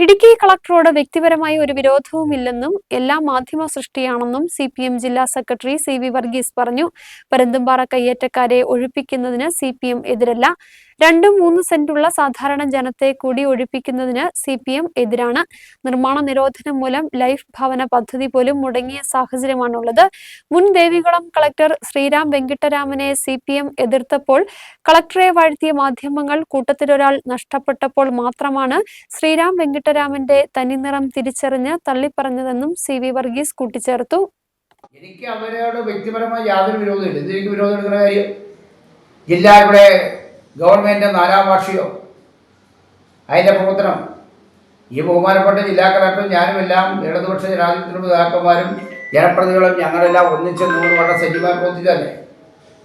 ഇടുക്കി കളക്ടറോട് വ്യക്തിപരമായ ഒരു വിരോധവുമില്ലെന്നും എല്ലാം മാധ്യമ സൃഷ്ടിയാണെന്നും സി പി എം ജില്ലാ സെക്രട്ടറി സി വി വർഗീസ് പറഞ്ഞു. പരന്തുംപാറ കയ്യേറ്റക്കാരെ ഒഴിപ്പിക്കുന്നതിന് സി പി എം എതിരല്ല. രണ്ടും മൂന്ന് സെന്റുള്ള സാധാരണ ജനത്തെ കൂടി ഒഴിപ്പിക്കുന്നതിന് സി പി എം എതിരാണ്. നിർമ്മാണ നിരോധനം മൂലം ലൈഫ് ഭവന പദ്ധതി പോലും മുടങ്ങിയ സാഹചര്യമാണുള്ളത്. മുൻ ദേവികുളം കളക്ടർ ശ്രീരാം വെങ്കിട്ടരാമനെ സി പി എം എതിർത്തപ്പോൾ കളക്ടറെ വാഴ്ത്തിയ മാധ്യമങ്ങൾ കൂട്ടത്തിലൊരാൾ നഷ്ടപ്പെട്ടപ്പോൾ മാത്രമാണ് ശ്രീരാം വെങ്കിട്ടരാമന്റെ തനിനിറം തിരിച്ചറിഞ്ഞ് തള്ളിപ്പറഞ്ഞതെന്നും സി വി വർഗീസ് കൂട്ടിച്ചേർത്തു. എനിക്ക് അവരോട് വ്യക്തിപരമായി യാതൊരു വിരോധമില്ല. എനിക്ക് വിരോധം എടുക്കുന്ന കാര്യം ജില്ലാ ഇവിടെ ഗവൺമെന്റ് നാലാം വാർഷികം. അതിന്റെ പ്രവർത്തനം. ഈ ബഹുമാനപ്പെട്ട ജില്ലാ കളക്ടറും ഞാനുമെല്ലാം ഇടതുപക്ഷ ജനാധിപത്യത്തിലുള്ള നേതാക്കന്മാരും ജനപ്രതിനിധികളും ഞങ്ങളെല്ലാം ഒന്നിച്ച് നൂറ് വളരെ സജീവമായി പ്രവർത്തിച്ചല്ലേ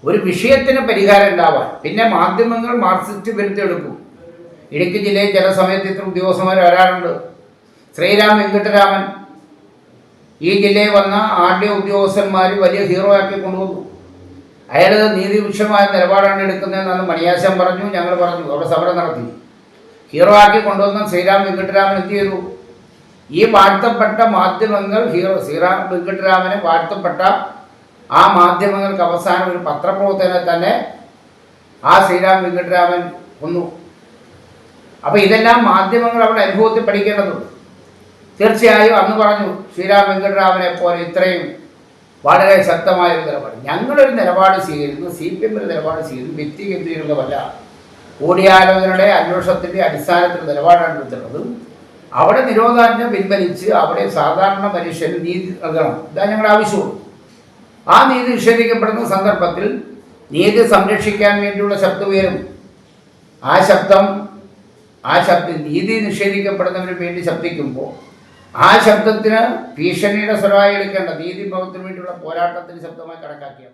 ഒരു വിഷയത്തിന് പരിഹാരം ഉണ്ടാവാൻ. പിന്നെ മാധ്യമങ്ങൾ മാർക്സിസ്റ്റ് വിരുദ്ധെടുക്കും ഇടുക്കി ജില്ലയിൽ ചില സമയത്ത് ഇത്ര ഉദ്യോഗസ്ഥന്മാർ വരാറുണ്ട്. ശ്രീരാം വെങ്കിട്ടരാമൻ. ഈ ജില്ലയിൽ വന്ന ആർ ഡി ഉദ്യോഗസ്ഥന്മാർ വലിയ ഹീറോ ആക്കി കൊണ്ടുവന്നു. അയാൾ നീതിപക്ഷമായ നിലപാടാണ് എടുക്കുന്നതെന്നാണ് മണിയാശം പറഞ്ഞു ഞങ്ങൾ പറഞ്ഞു. അവിടെ സമരം നടത്തി. ഹീറോ ആക്കി കൊണ്ടുവന്ന ശ്രീരാം വെങ്കിട്ടരാമൻ എന്ത് ചെയ്തു? ഈ വാഴ്ത്തപ്പെട്ട മാധ്യമങ്ങൾ ഹീറോ ശ്രീറാം വെങ്കിട്ടരാമനെ വാഴ്ത്തപ്പെട്ട ആ മാധ്യമങ്ങൾക്ക് അവസാനം ഒരു പത്രപ്രവർത്തനെ തന്നെ ആ ശ്രീരാം വെങ്കിട്ടരാമൻ കൊന്നു. അപ്പോൾ ഇതെല്ലാം മാധ്യമങ്ങൾ അവിടെ അനുഭവത്തിൽ പഠിക്കേണ്ടതുണ്ട്. തീർച്ചയായും അന്ന് പറഞ്ഞു ശ്രീരാം വെങ്കട്ടരാമനെ പോലെ ഇത്രയും വളരെ ശക്തമായ ഒരു നിലപാട്. ഞങ്ങളൊരു നിലപാട് സ്വീകരിക്കുന്നു സി പി എമ്മിൽ നിലപാട് സ്വീകരിക്കുന്നു വ്യക്തി കേന്ദ്രീകൃതമല്ല. കൂടിയാലോചനയുടെ അന്വേഷണത്തിന്റെ അടിസ്ഥാനത്തിൽ നിലപാടാണ് എടുത്തിട്ടുള്ളത്. അവിടെ നിരോധാജ്ഞ പിൻവലിച്ച് അവിടെ സാധാരണ മനുഷ്യന് നീതി നൽകണം. ഇതാ ഞങ്ങളുടെ ആവശ്യമുള്ളൂ. ആ നീതി നിഷേധിക്കപ്പെടുന്ന സന്ദർഭത്തിൽ നീതി സംരക്ഷിക്കാൻ വേണ്ടിയുള്ള ശബ്ദം ഉയരും. ആ ശബ്ദം ആ ശബ്ദം നീതി നിഷേധിക്കപ്പെടുന്നവന് വേണ്ടി ശബ്ദിക്കുമ്പോൾ ആ ശബ്ദത്തിന് ഭീഷണിയുടെ സ്വരമായി എടുക്കേണ്ട നീതിഭവത്തിന് വേണ്ടിയുള്ള പോരാട്ടത്തിന് ശബ്ദമായി കണക്കാക്കിയാണ്